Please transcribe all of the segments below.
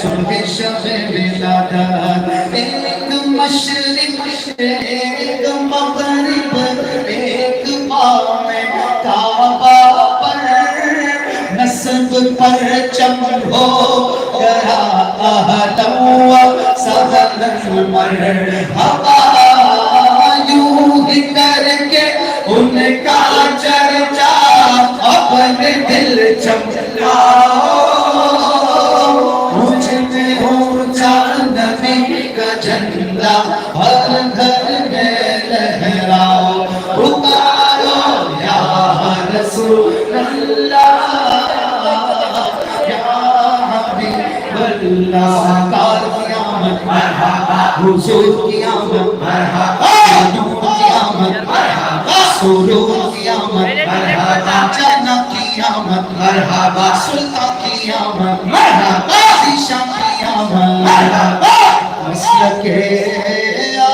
سنگے شہر دادا ایک مشرق سے ایک مغرب ایک قوم تابا پر نصب پر چم ہو گرا آدم سبن مر ہوا یوں ہی کر کے ان کا چرچا اپنے دل چمکاؤ झंडा हर घर में लहराओ उतारो या रसूल अल्लाह या हबीब अल्लाह कार क़यामत मरहबा हुजूर क़यामत मरहबा नूर क़यामत मरहबा सुरूर क़यामत मरहबा जना क़यामत मरहबा सुल्तान क़यामत मरहबा शीशा क़यामत मरहबा सके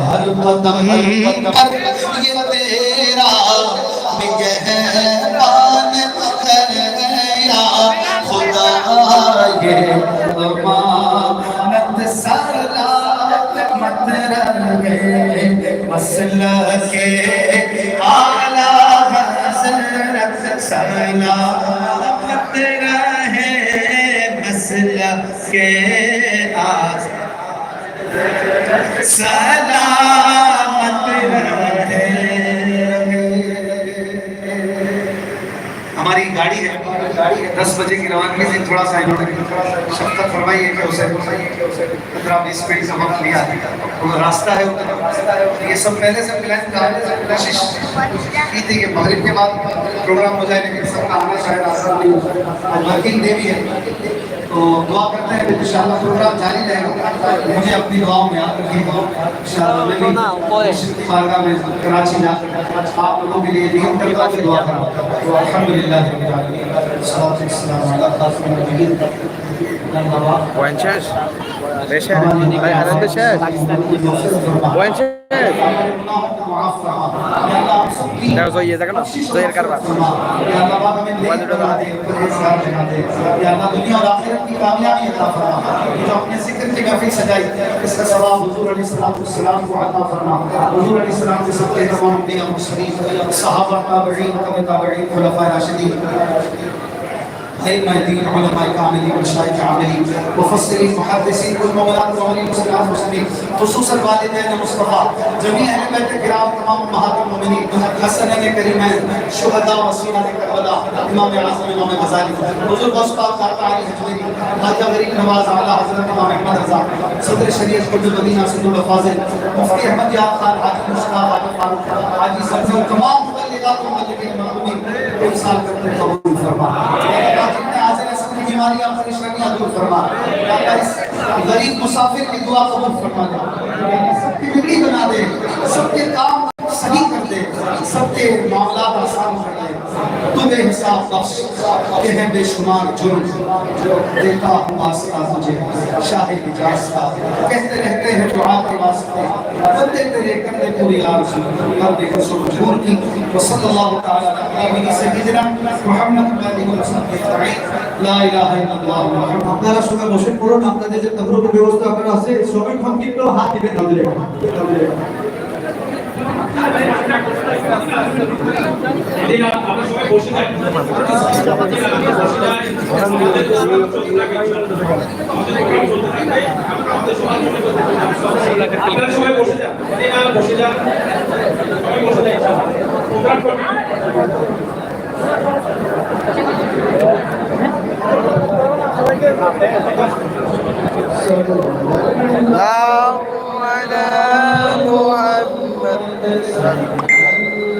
ہر قدم پر یہ تیرا نگہبان ہے یا خدا یہ امانت سرلا مت رہ گئے مسئلہ کے آلہ حضرت سرلا مسلک کے آج۔ سلامت رہے۔ ہماری گاڑی ہے۔ دس بجے کی روانگی سے تھوڑا سا شفقت فرمائیے کہ اسے اترا بیس منٹ کا وقت لیا۔ وہ راستہ ہے یہ سب پہلے سے پلان تھا۔ کوشش کی تھی کہ مغرب کے بعد پروگرام ہو جائے، لیکن سب کا آنا شاید آسان نہیں ہو۔ ورکنگ دے بھی ہے۔ तो दुआ करते हैं कि इंशाल्लाह प्रोग्राम जारी रहेगा मुझे अपनी दुआओं में याद रखिएगा इंशाल्लाह मैं भी मुर्शिद की बारगाह में कराची जाकर आप लोगों के लिए दीन करता हुआ दुआ करूँ तो अल्हम्दुलिल्लाह रब्बिल आलमीन सल्लल्लाहु अलैहि वसल्लम अला ده زي ده كده زي الكربة يا الله بابا من ليه يا الله دنيا والآخرة کی کامیابی عطا فرما جو اپنے ذکر کی محفل سجائی اس کا ثواب حضور علیہ السلام والسلام کو عطا فرما حضور علیہ السلام کے صدقے تمام انبیاء المرسلین صحابہ تابعین تبع تابعین خلفاء راشدین خير ما يدين العلماء العاملين والمشايخ العاملين مفسرين محدثين والمولانا المؤمنين والمسلمات المسلمين خصوصا والدین مصطفیٰ جميع اہل بیت کرام، تمام امہات المؤمنین حسنین کریمین شہداء وسینہ کربلا، امام اعظم، امام غزالی حضور مصطفیٰ خاطر علی حجویری حاجہ غریب نواز اعلی، حضرت امام احمد رضا، صدر شریعت قطب المدینہ سید الفاضل مفتی احمد یاب خان، حاجی مشتاق حاجی فاروق، حاجی سبزی تمام مبلغات و مبلغین مقبولین امسال کرتے قبول فرما۔ کی فرما غریب مسافر کی دعا قبول فرما دے۔ سب کی بگڑی بنا دے۔ سب کے کام صحیح کر دے۔ سب کے معاملات بے حساب بخش، کہ ہے بے شمار جرم جو دیتا ہوں واسطہ مجھے شاہ اجاز کا کہتے رہتے ہیں دعا کے واسطے بندے تیرے کرنے پوری آرزو قلب رسول جور کی وصلی اللہ تعالیٰ علیہ سیدنا محمد علیہ وسلم لا الہ الا اللہ۔ محمد اللہ رسول مشکل پورو نام আপনারা সবাই বসে পড়ুন আপনাদের যে তদ্রুপ ব্যবস্থা করা আছে সবাই সংক্ষিপ্ত হাত দিবেন আমাদের আপনারা সবাই বসে যান বসে যান বসে যান প্রোগ্রাম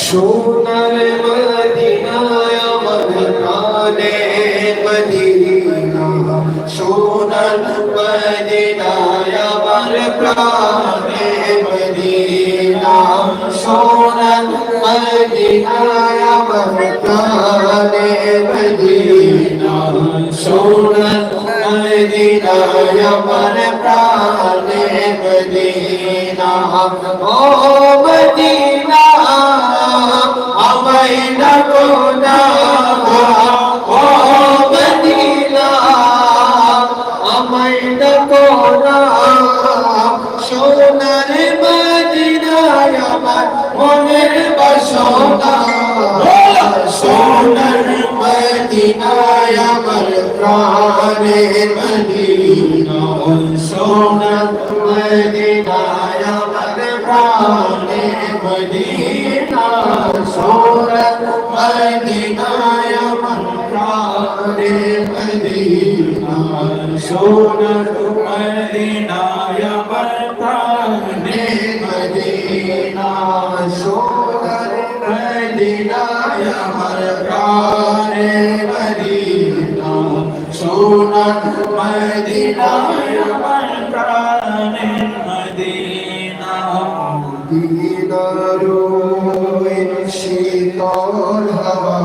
সোনার মদিনায় মদিনানে মদিনা সোনার মদিনায় আমার প্রাণে মদিনা সোনার মদিনায় আমার প্রাণে মদিনা সোনার মদিনায় আমার সোনার মদিনায় আমার প্রাণের Medina, শীতল হাওয়া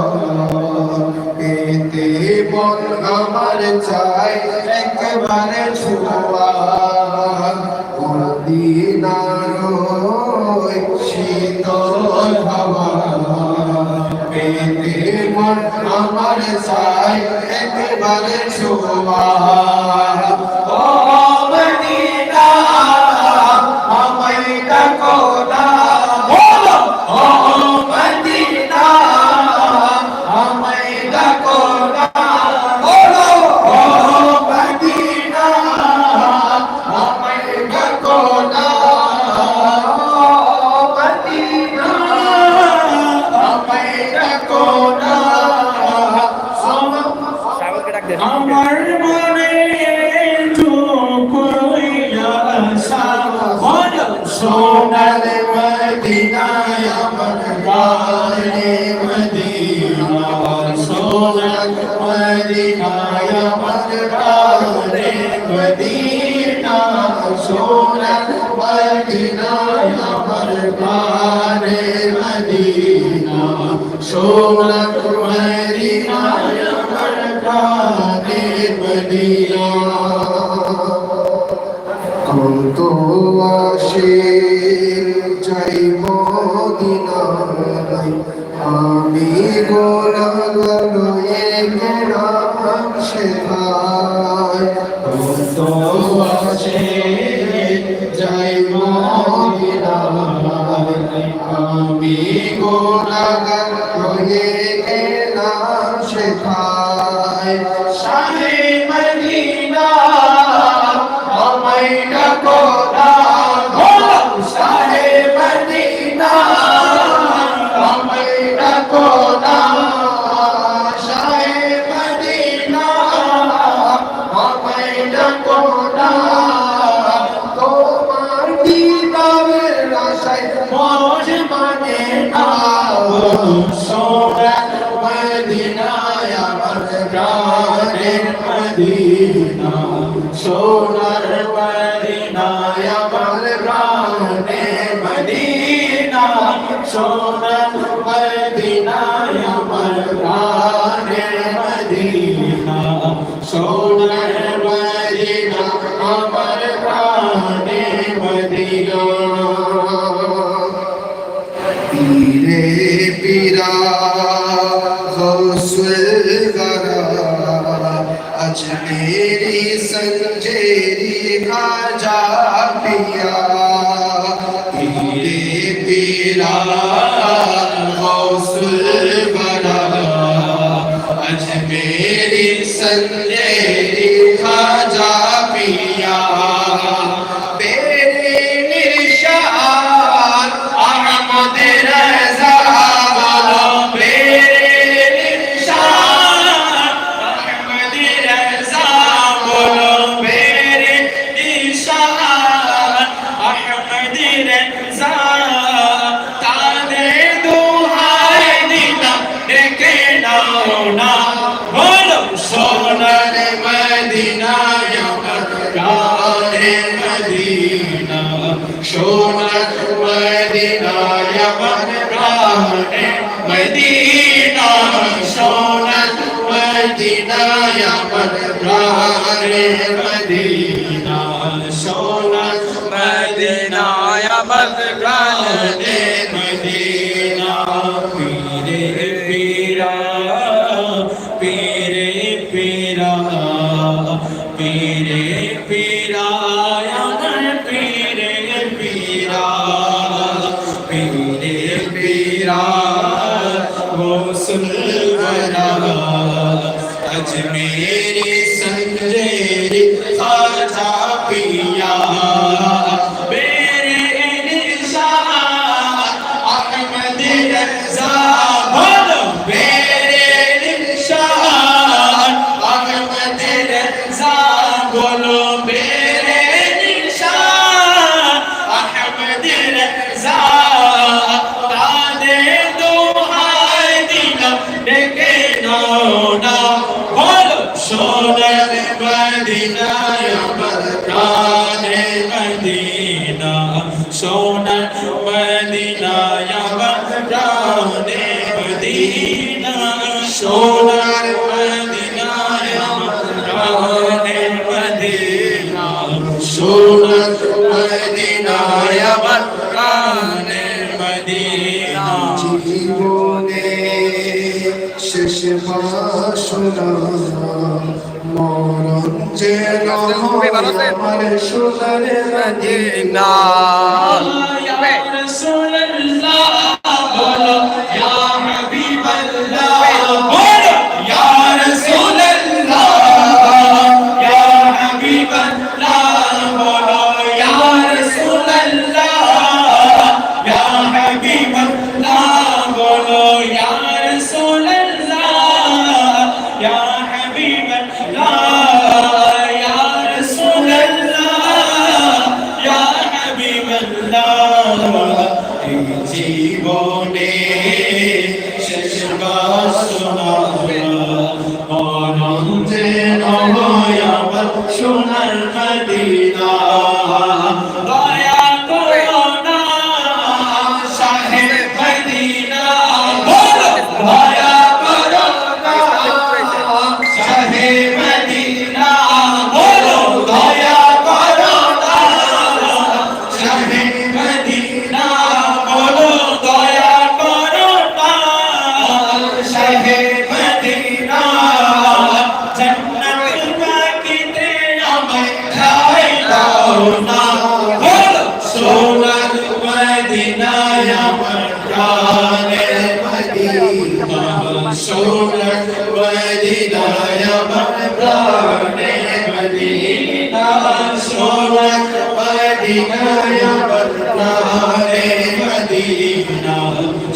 পেতে মন আমার চাই একবারে ছোয়া। মদিনার শীতল হাওয়া পেতে মন আমার চাই একবারে ছোয়া। भोजन अधिकाय भद्रा সেথায় ভালোবাসে যাই মদিনায় আমি গোলাগার হয়ে সোনার মদিনায় আমার প্রাণের মদিনা সোনার মদিনায় আমার প্রাণের মদিনা সোনার মদিনায় আমার প্রাণের আমার সোনার মদিনায় আমার প্রাণে মদিনা সোনার মদিনায় আমার প্রাণে মদিনা সোনার মদিনায় আমার প্রাণ सुन अजमेर শেষে পড়াশোনা মরণ যে আমার সোনারে মদিনা সোনাল্লাহ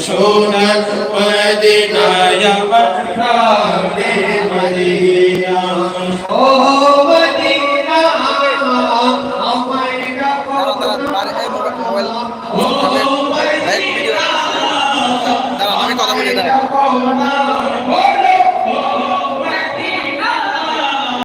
सोनक मदिनाया पठाने मदी